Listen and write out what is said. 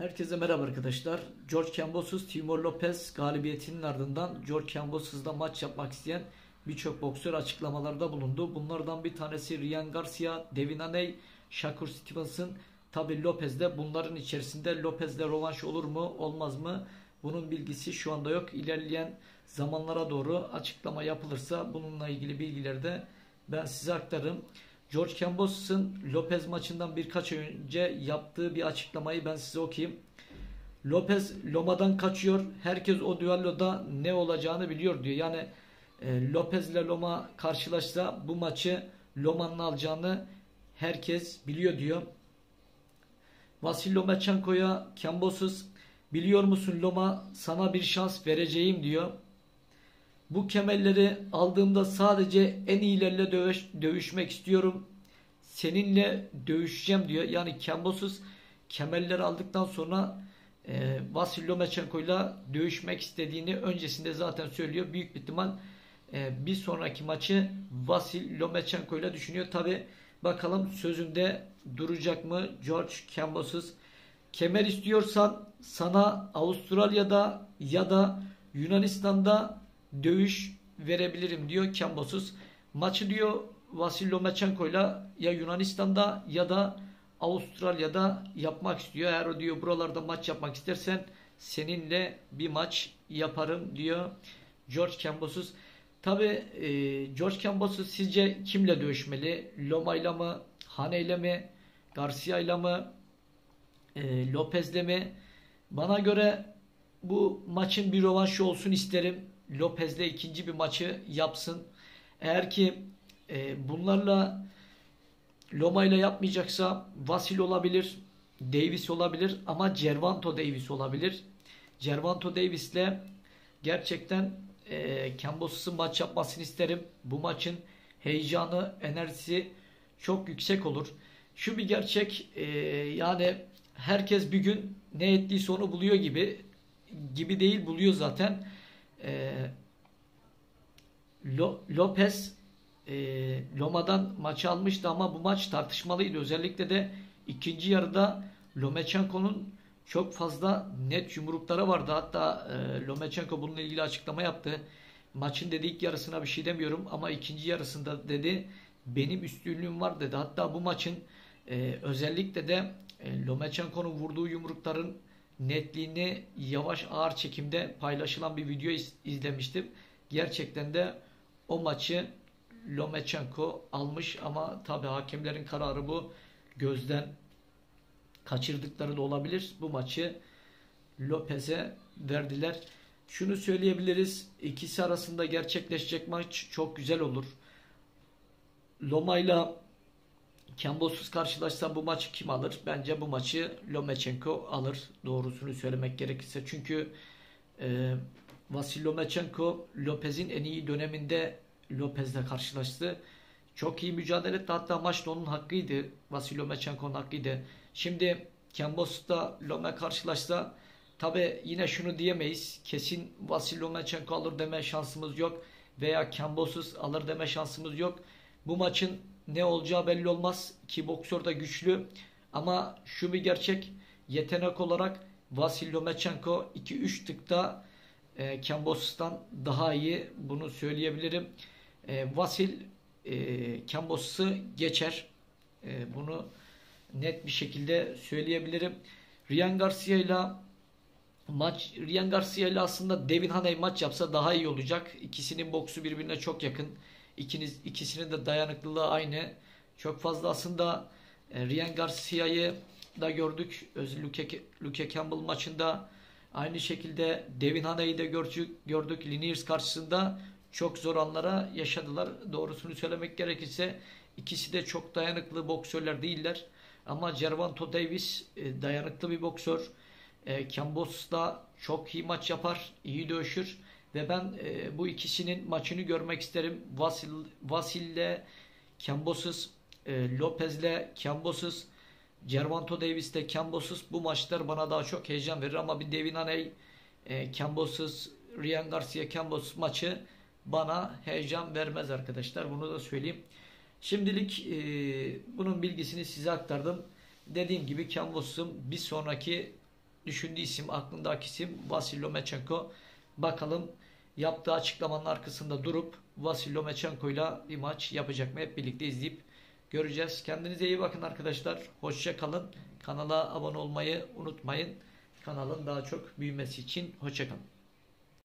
Herkese merhaba arkadaşlar. George Kambosos, Timur Lopez galibiyetinin ardından George Kambosos'la maç yapmak isteyen birçok boksör açıklamalarda bulundu. Bunlardan bir tanesi Ryan Garcia, Devin Haney, Shakur Stevenson, tabi Lopez de bunların içerisinde Lopez'le rovanş olur mu olmaz mı? Bunun bilgisi şu anda yok. İlerleyen zamanlara doğru açıklama yapılırsa bununla ilgili bilgileri de ben size aktarırım. George Cambos'un Lopez maçından birkaç önce yaptığı bir açıklamayı ben size okuyayım. Lopez Loma'dan kaçıyor. Herkes o düelloda ne olacağını biliyor diyor. Yani e, Lopez ile Loma karşılaşsa bu maçı Loma'nın alacağını herkes biliyor diyor. Vasil Lomachenko'ya Cambosuz biliyor musun Loma sana bir şans vereceğim diyor. Bu kemerleri aldığımda sadece en iyilerle dövüş, dövüşmek istiyorum. Seninle dövüşeceğim diyor. Yani Kembosuz kemerleri aldıktan sonra e, Vasil Lomachenko ile dövüşmek istediğini öncesinde zaten söylüyor. Büyük bir ihtimal e, bir sonraki maçı Vasil Lomachenko ile düşünüyor. Tabi bakalım sözünde duracak mı George Kembosuz. Kemer istiyorsan sana Avustralya'da ya da Yunanistan'da dövüş verebilirim diyor Kambosuz. Maçı diyor Vasil Lomachenko ile ya Yunanistan'da ya da Avustralya'da yapmak istiyor. Eğer o diyor buralarda maç yapmak istersen seninle bir maç yaparım diyor George Kambosuz. Tabi e, George Kambosuz sizce kimle dövüşmeli? Loma ile mi? Hane ile mi? Garcia ile mi? E, Lopez'le mi? Bana göre bu maçın bir rövanşı olsun isterim. Lopez'le ikinci bir maçı yapsın. Eğer ki e, bunlarla Loma ile yapmayacaksa Vasil olabilir, Davis olabilir ama Cervanto Davis olabilir. Cervanto Davis'le gerçekten e, Kambos'un maç yapmasını isterim. Bu maçın heyecanı, enerjisi çok yüksek olur. Şu bir gerçek e, yani herkes bir gün ne ettiyse onu buluyor gibi gibi değil buluyor zaten e, Lopez e, Loma'dan maçı almıştı ama bu maç tartışmalıydı. Özellikle de ikinci yarıda Lomachenko'nun çok fazla net yumrukları vardı. Hatta e, Lomachenko bununla ilgili açıklama yaptı. Maçın dedi ilk yarısına bir şey demiyorum ama ikinci yarısında dedi benim üstünlüğüm var dedi. Hatta bu maçın e, özellikle de e, Lomachenko'nun vurduğu yumrukların netliğini yavaş ağır çekimde paylaşılan bir video iz, izlemiştim. Gerçekten de o maçı Lomachenko almış ama tabi hakemlerin kararı bu. Gözden kaçırdıkları da olabilir. Bu maçı Lopez'e verdiler. Şunu söyleyebiliriz. İkisi arasında gerçekleşecek maç çok güzel olur. Loma ile Kambosuz karşılaşsa bu maçı kim alır? Bence bu maçı Lomachenko alır. Doğrusunu söylemek gerekirse. Çünkü e, Vasil Lomachenko Lopez'in en iyi döneminde Lopez'le karşılaştı. Çok iyi mücadele etti. Hatta maç da onun hakkıydı. Vasil Lomachenko'nun hakkıydı. Şimdi Kambosuz'da Lome karşılaşsa tabi yine şunu diyemeyiz. Kesin Vasil Lomachenko alır deme şansımız yok. Veya Kambosuz alır deme şansımız yok. Bu maçın ne olacağı belli olmaz. Ki boksör de güçlü. Ama şu bir gerçek. Yetenek olarak Vasil Lomachenko 2-3 tıkta e, Kambos'tan daha iyi. Bunu söyleyebilirim. E, Vasil e, Kambos'u geçer. E, bunu net bir şekilde söyleyebilirim. Ryan Garcia ile maç Ryan Garcia ile aslında Devin Haney maç yapsa daha iyi olacak. İkisinin boksu birbirine çok yakın. İkiniz, ikisinin de dayanıklılığı aynı. Çok fazla aslında e, Ryan Garcia'yı da gördük. Luke, Luke Campbell maçında aynı şekilde Devin Haney'i de gördük. gördük. Liniers karşısında çok zor anlara yaşadılar. Doğrusunu söylemek gerekirse ikisi de çok dayanıklı boksörler değiller. Ama Gervonta Davis e, dayanıklı bir boksör. E, Cambos da çok iyi maç yapar, iyi dövüşür. Ve ben e, bu ikisinin maçını görmek isterim. Vasil, Vasil'le Cambosuz, e, Lopez'le Cambosuz, Gervonta Davis'le Cambosuz bu maçlar bana daha çok heyecan verir. Ama bir Devin Haney, e, Cambosuz, Ryan Garcia Cambosuz maçı bana heyecan vermez arkadaşlar. Bunu da söyleyeyim. Şimdilik e, bunun bilgisini size aktardım. Dediğim gibi Cambos'un bir sonraki düşündüğü isim, aklındaki isim Vasil Lomachenko. Bakalım yaptığı açıklamanın arkasında durup Vasil Lomachenko ile bir maç yapacak mı? Hep birlikte izleyip göreceğiz. Kendinize iyi bakın arkadaşlar. Hoşça kalın. Kanala abone olmayı unutmayın. Kanalın daha çok büyümesi için hoşça kalın.